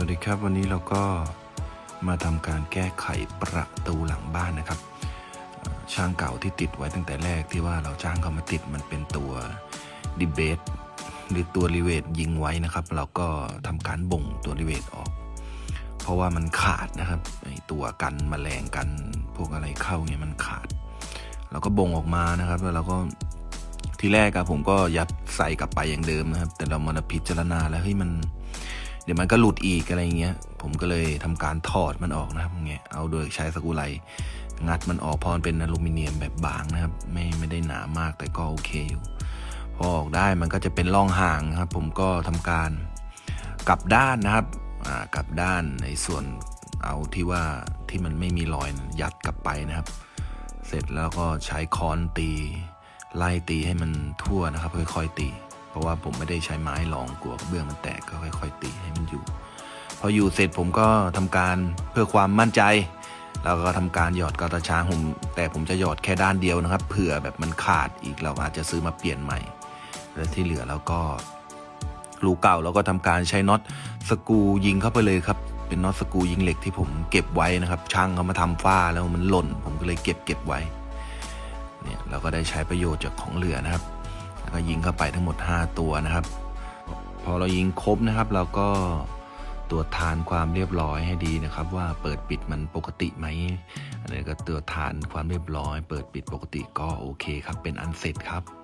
วัสดีครับวันนี้เราก็มาทำการแก้ไขประตูหลังบ้านนะครับ ช่างเก่าที่ติดไว้ตั้งแต่แรกที่ว่าเราจ้างเขามาติดมันเป็นตัวดิเบตหรือตัวรีเวทยิงไว้นะครับ เราก็ทำการบ่งตัวรีเวทออก เพราะว่ามันขาดนะครับไอตัวกันแมลงกันพวกอะไรเข้าเนี่ยมันขาด เราก็บ่งออกมานะครับแล้วเราก็ทีแรกอะผมก็ยัดใส่กลับไปอย่างเดิมนะครับ แต่เรามาพิจารณาแล้วเฮ้ยมัน เดี๋ยวมันก็หลุดอีกอะไรเงี้ย ผมก็เลยทำการถอดมันออกนะครับเงี้ยเอาโดยใช้สกรูไลงัดมันออกพราะมันเป็นอลูมิเนียมแบบบางนะครับ ไม่ไม่ได้หนามากแต่ก็โอเคอยู่ พอออกได้มันก็จะเป็นร่องห่างนะครับ ผมก็ทำการกลับด้านนะครับกลับด้านในส่วนเอาที่ว่าที่มันไม่มีรอยยัดกลับไปนะครับ เสร็จแล้วก็ใช้ค้อนตี ไล่ตีให้มันทั่วนะครับ ค่อยๆตี เพราะว่าผมไม่ได้ใช้ไม้รองกลัวกระเบื้องมันแตกก็ค่อย ๆ ตี อยู่พออยู่เสร็จผมก็ทำการเพื่อความมั่นใจ แล้วก็ทำการหยอดกาวตาช้างผมแต่ผมจะหยอดแค่ด้านเดียวนะครับเผื่อแบบมันขาดอีกเราอาจจะซื้อมาเปลี่ยนใหม่ แล้วที่เหลือเราก็รูเก่าเราก็ทำการใช้น็อตสกูยิงเข้าไปเลยครับเป็นน็อตสกูยิงเหล็กที่ผมเก็บไว้นะครับ ช่างเขามาทำฝ้าแล้วมันหล่น ผมก็เลยเก็บเก็บไว้เนี่ยเราก็ได้ใช้ประโยชน์จากของเหลือนะครับแล้วก็ยิงเข้าไปทั้งหมด 5 ตัวนะครับ พอเรายิงครบนะครับ เราก็ ตรวจทานความเรียบร้อยให้ดีนะครับ ว่าเปิดปิดมันปกติไหมอันนี้ก็ตรวจทานความเรียบร้อย เปิดปิดปกติก็โอเคครับ เป็นอันเสร็จครับ